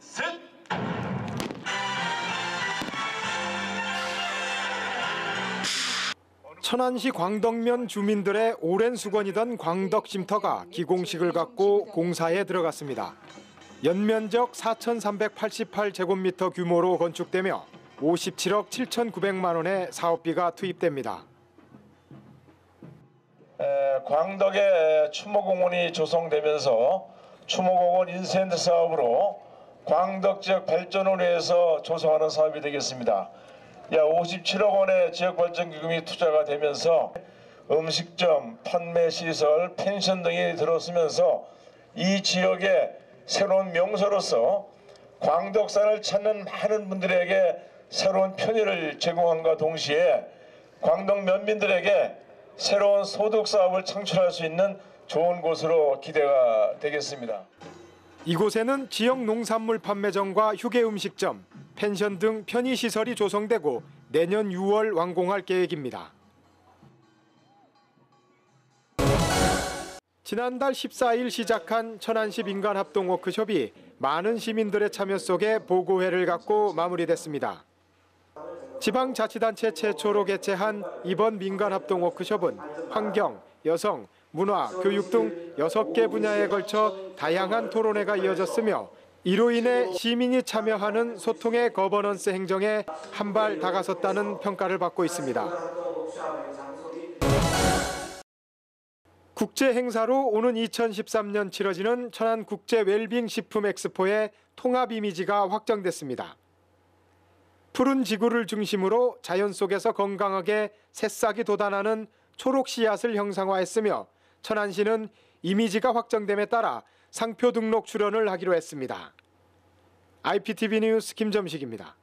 셋! 천안시 광덕면 주민들의 오랜 수건이던 광덕쉼터가 기공식을 갖고 공사에 들어갔습니다. 연면적 4,388제곱미터 규모로 건축되며 57억 7,900만 원의 사업비가 투입됩니다. 에, 광덕에 추모공원이 조성되면서 추모공원 인센트 사업으로 광덕 지역 발전을 위해서 조성하는 사업이 되겠습니다. 약 57억 원의 지역 발전 기금이 투자가 되면서 음식점, 판매 시설, 펜션 등이 들어서면서 이 지역의 새로운 명소로서 광덕산을 찾는 많은 분들에게 새로운 편의를 제공함과 동시에 광덕 면민들에게 새로운 소득 사업을 창출할 수 있는 좋은 곳으로 기대가 되겠습니다. 이곳에는 지역 농산물 판매점과 휴게 음식점, 펜션 등 편의 시설이 조성되고 내년 6월 완공할 계획입니다. 지난달 14일 시작한 천안시 민간 합동 워크숍이 많은 시민들의 참여 속에 보고회를 갖고 마무리됐습니다. 지방자치단체 최초로 개최한 이번 민간 합동 워크숍은 환경, 여성, 문화, 교육 등 6개 분야에 걸쳐 다양한 토론회가 이어졌으며 이로 인해 시민이 참여하는 소통의 거버넌스 행정에 한 발 다가섰다는 평가를 받고 있습니다. 국제 행사로 오는 2013년 치러지는 천안 국제 웰빙 식품 엑스포의 통합 이미지가 확정됐습니다. 푸른 지구를 중심으로 자연 속에서 건강하게 새싹이 돋아나는 초록 씨앗을 형상화했으며 천안시는 이미지가 확정됨에 따라 상표 등록 출원을 하기로 했습니다. IPTV 뉴스 김점식입니다.